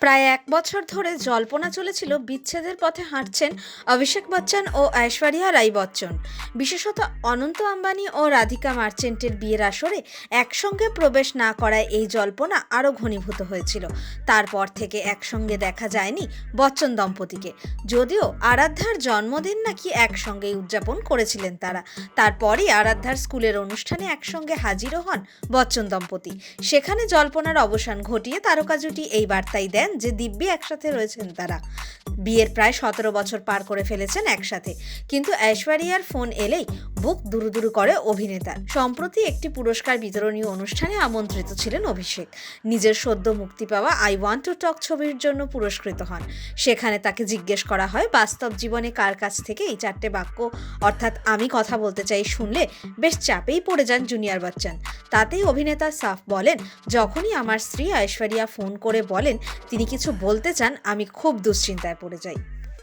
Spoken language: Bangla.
প্রায় এক বছর ধরে জল্পনা চলেছিল বিচ্ছেদের পথে হাঁটছেন অভিষেক বচ্চন ও ঐশ্বরিয়া রাই বচ্চন। বিশেষত অনন্ত আম্বানি ও রাধিকা মার্চেন্টের বিয়ের আসরে একসঙ্গে প্রবেশ না করায় এই জল্পনা আরও ঘনীভূত হয়েছিল। তারপর থেকে একসঙ্গে দেখা যায়নি বচ্চন দম্পতিকে। যদিও আরাধ্যার জন্মদিন নাকি একসঙ্গেই উদযাপন করেছিলেন তারা। তারপরই আরাধ্যার স্কুলের অনুষ্ঠানে একসঙ্গে হাজিরও হন বচ্চন দম্পতি। সেখানে জল্পনার অবসান ঘটিয়ে তারকা জুটি এই বার্তাই দেন যে দিব্যি একসাথে রয়েছেন তারা। বিয়ের প্রায় সতেরো বছর পার করে ফেলেছেন একসাথে। কিন্তু ঐশ্বরিয়ার ফোন এলেই বুক দুরু দুরু করে অভিনেতার। সম্প্রতি একটি পুরস্কার বিতরণী অনুষ্ঠানে আমন্ত্রিত ছিলেন অভিষেক। নিজের সদ্য মুক্তি পাওয়া আই ওয়ান্ট টু টক ছবির জন্য পুরস্কৃত হন। সেখানে তাকে জিজ্ঞেস করা হয়, বাস্তব জীবনে কার কাছ থেকে এই চারটে বাক্য, অর্থাৎ আমি কথা বলতে চাই শুনলে বেশ চাপেই পড়ে যান জুনিয়র বচ্চন। তাতেই অভিনেতা সাফ বলেন, যখনই আমার স্ত্রী ঐশ্বরিয়া ফোন করে বলেন তিনি কিছু বলতে চান, আমি খুব দুশ্চিন্তায় পড়ে যাই।